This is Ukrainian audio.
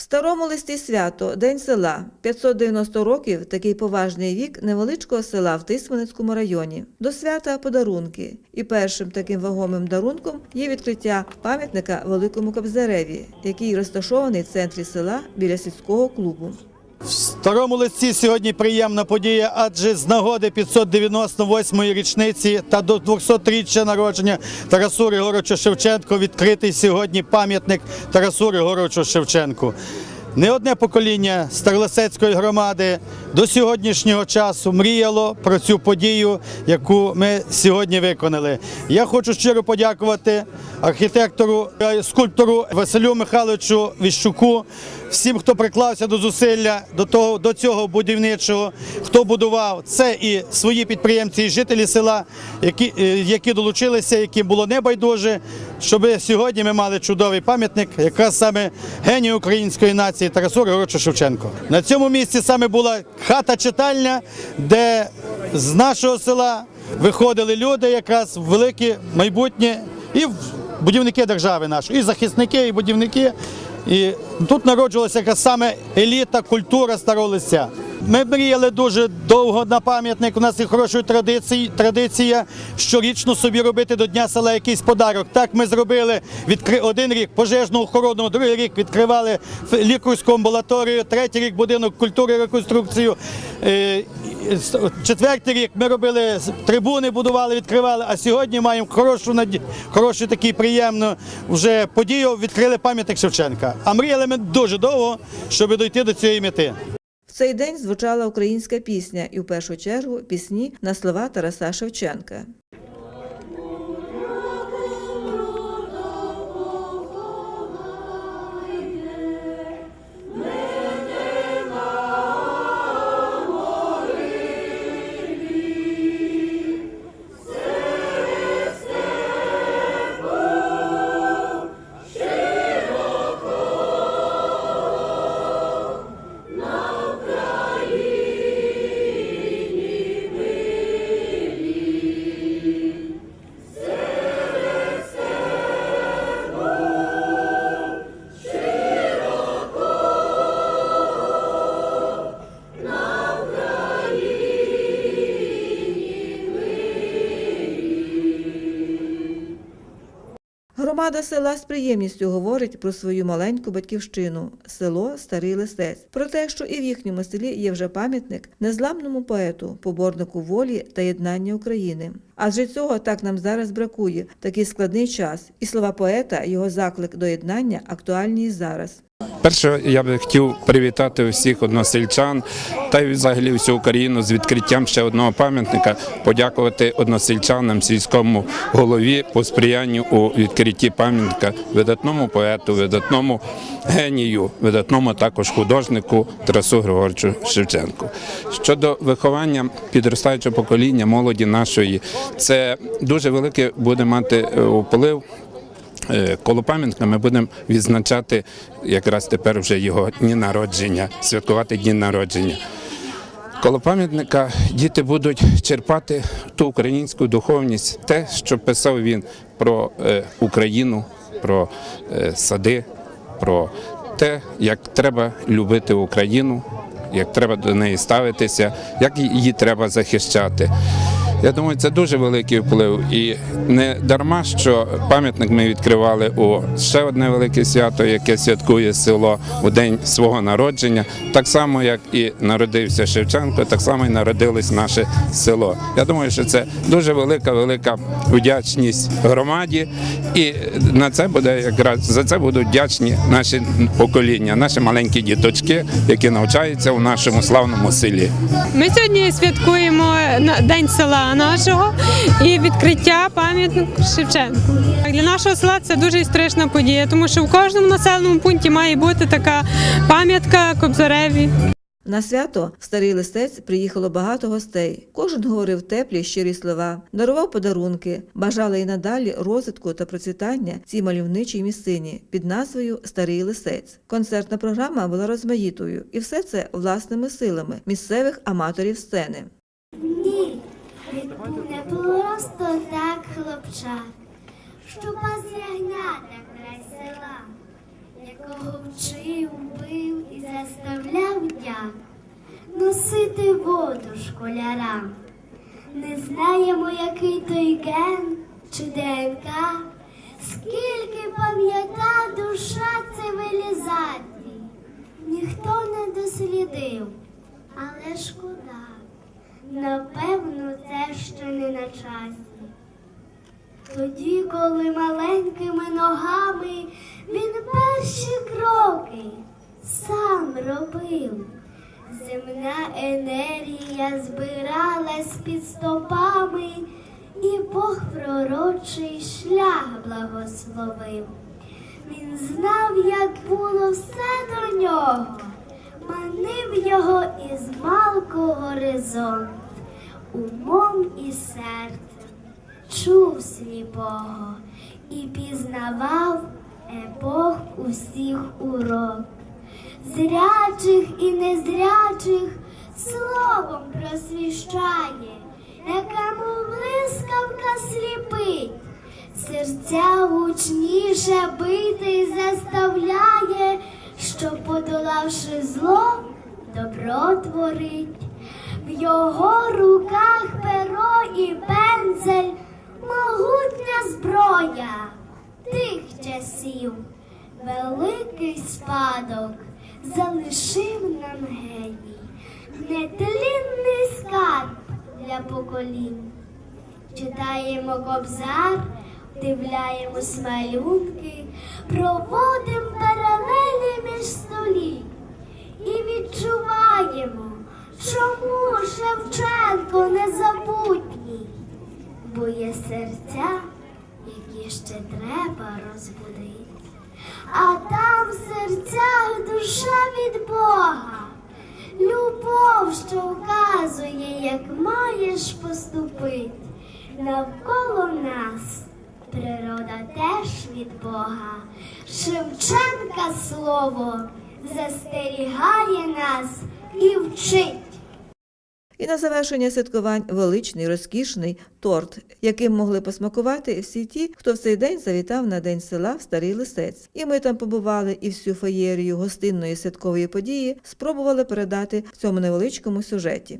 В старому листі свято День села 590 років такий поважний вік невеличкого села в Тисменецькому районі. До свята подарунки. І першим таким вагомим дарунком є відкриття пам'ятника Великому Кобзареві, який розташований в центрі села біля сільського клубу. В старому листі сьогодні приємна подія, адже з нагоди 598-ї річниці та до 200-річчя народження Тарасу Григоровичу Шевченко відкритий сьогодні пам'ятник Тарасу Григоровичу Шевченку. Не одне покоління Старлесецької громади до сьогоднішнього часу мріяло про цю подію, яку ми сьогодні виконали. Я хочу щиро подякувати архітектору, е, скульптору Василю Михайловичу Віщуку, всім, хто приклався до зусилля до того до цього будівничого, хто будував це і свої підприємці, і жителі села, які, е, які долучилися, яким було небайдуже, щоб сьогодні ми мали чудовий пам'ятник, якраз саме генію української нації Тарасу Григоровичу Шевченко. На цьому місці саме була хата читальня, де з нашого села виходили люди, якраз в велике майбутнє і будівники держави нашої, і захисники, і будівники. І тут народжувалася саме еліта, культура старого листя. Ми мріяли дуже довго на пам'ятник. У нас є хороша традиція, щорічно собі робити до Дня села якийсь подарок. Так ми зробили один рік пожежну охорону, другий рік відкривали лікарську амбулаторію, третій рік будинок культури реконструкцію. Е, Четвертий рік ми робили трибуни, будували, відкривали. А сьогодні маємо хорошу хорошу таку приємну вже подію. Відкрили пам'ятник Шевченка. А мріяли ми дуже довго, щоб дойти до цієї мети. В цей день звучала українська пісня, і в першу чергу пісні на слова Тараса Шевченка. Громада села з приємністю говорить про свою маленьку батьківщину село Старий Лисець, про те, що і в їхньому селі є вже пам'ятник незламному поету, поборнику волі та єднання України. Адже цього так нам зараз бракує такий складний час, і слова поета, його заклик до єднання актуальні і зараз. Перше, я би хотів привітати всіх односельчан та й взагалі всю Україну з відкриттям ще одного пам'ятника, подякувати односельчанам, сільському голові по сприянню у відкритті пам'ятника видатному поету, видатному генію, видатному також художнику Тарасу Григоровичу Шевченку. Щодо виховання підростаючого покоління молоді нашої, це дуже велике буде мати е, вплив Коло пам'ятника ми будемо відзначати якраз тепер вже його дні народження, святкувати дні народження. Коло пам'ятника діти будуть черпати ту українську духовність, те, що писав він про е, Україну, про е, сади, про те, як треба любити Україну, як треба до неї ставитися, як її треба захищати. Я думаю, це дуже великий вплив. І не дарма, що пам'ятник ми відкривали у ще одне велике свято, яке святкує село у день свого народження. Так само, як і народився Шевченко, так само і народилось наше село. Я думаю, що це дуже велика, велика вдячність громаді, і на це буде якраз за це будуть вдячні наші покоління, наші маленькі діточки, які навчаються у нашому славному селі. Ми сьогодні святкуємо День села нашого і відкриття пам'ятнику Шевченку. Для нашого села це дуже історична подія, тому що в кожному населеному пункті має бути така пам'ятка Кобзареві. На свято в старий листець приїхало багато гостей. Кожен говорив теплі, щирі слова, дарував подарунки, бажали і надалі розвитку та процвітання цій мальовничій місцині під назвою Старий Лисець. Концертна програма була розмаїтою, і все це власними силами місцевих аматорів сцени не просто так хлопчак, що пас ягнята край села, якого вчив, бив і заставляв дяк носити воду школярам. Не знаємо, який той ген чи ДНК, скільки пам'ята душа цивілізації, ніхто не дослідив, але шкода. Напевно, це ще не на часі. Тоді, коли маленькими ногами він перші кроки сам робив, земна енергія збиралась під стопами, і Бог пророчий шлях благословив. Він знав, як було все до нього, манив його із малку горизонт, умом і серцем чув сліпого і пізнавав епох усіх урок. Зрячих і незрячих словом просвіщає, яка мов блискавка сліпить, серця гучніше бити заставляє, що, подолавши зло, добро творить. В його руках перо і пензель, могутня зброя тих часів, великий спадок залишив нам геній, нетлінний скарб для поколінь. Читаємо кобзар, дивляємось малюнки, проводимо паралелі між століть і відчуваємо, чому Шевченко незабутній, бо є серця, які ще треба розбудити. А там в серцях душа від Бога, любов, що вказує, як маєш поступити. Навколо нас природа теж від Бога. Шевченка слово застерігає нас і вчить. І на завершення святкувань величний, розкішний торт, яким могли посмакувати всі ті, хто в цей день завітав на день села в Старий Лисець. І ми там побували і всю феєрію гостинної святкової події спробували передати в цьому невеличкому сюжеті.